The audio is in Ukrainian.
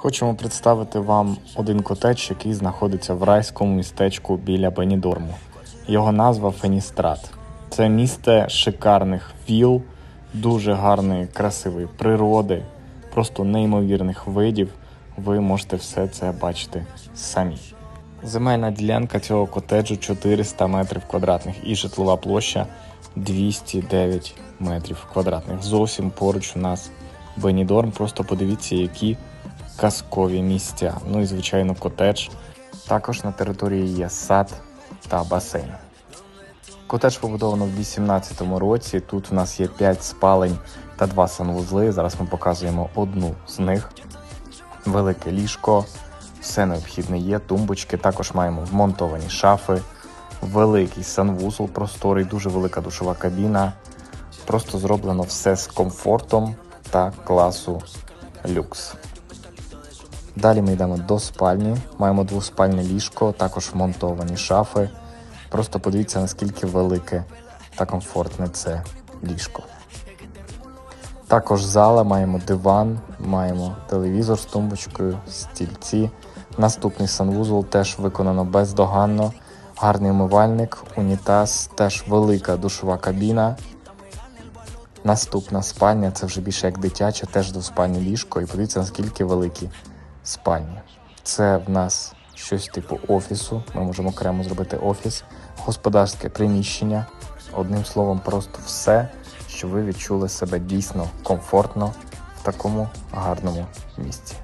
Хочемо представити вам один котедж, який знаходиться в райському містечку біля Бенідорму. Його назва Феністрат. Це місце шикарних віл, дуже гарної, красивої природи, просто неймовірних видів. Ви можете все це бачити самі. Земельна ділянка цього котеджу 400 метрів квадратних і житлова площа 209 метрів квадратних. Зовсім поруч у нас Бенідорм. Просто подивіться, які казкові місця. Ну і звичайно, котедж. Також на території є сад та басейн. Котедж побудовано в 2018 році. Тут у нас є 5 спалень та 2 санвузли. Зараз ми показуємо одну з них. Велике ліжко, все необхідне є. Тумбочки. Також маємо вмонтовані шафи, великий санвузол просторий, дуже велика душова кабіна. Просто зроблено все з комфортом та класу люкс. Далі ми йдемо до спальні. Маємо двоспальне ліжко, також вмонтовані шафи. Просто подивіться, наскільки велике та комфортне це ліжко. Також зала, маємо диван, маємо телевізор з тумбочкою, стільці. Наступний санвузол теж виконано бездоганно. Гарний умивальник, унітаз, теж велика душова кабіна. Наступна спальня це вже більше як дитяча, теж двоспальне ліжко. І подивіться, наскільки великі спальні. Це в нас щось типу офісу. Ми можемо окремо зробити офіс, господарське приміщення. Одним словом, просто все, що ви відчули себе дійсно комфортно в такому гарному місці.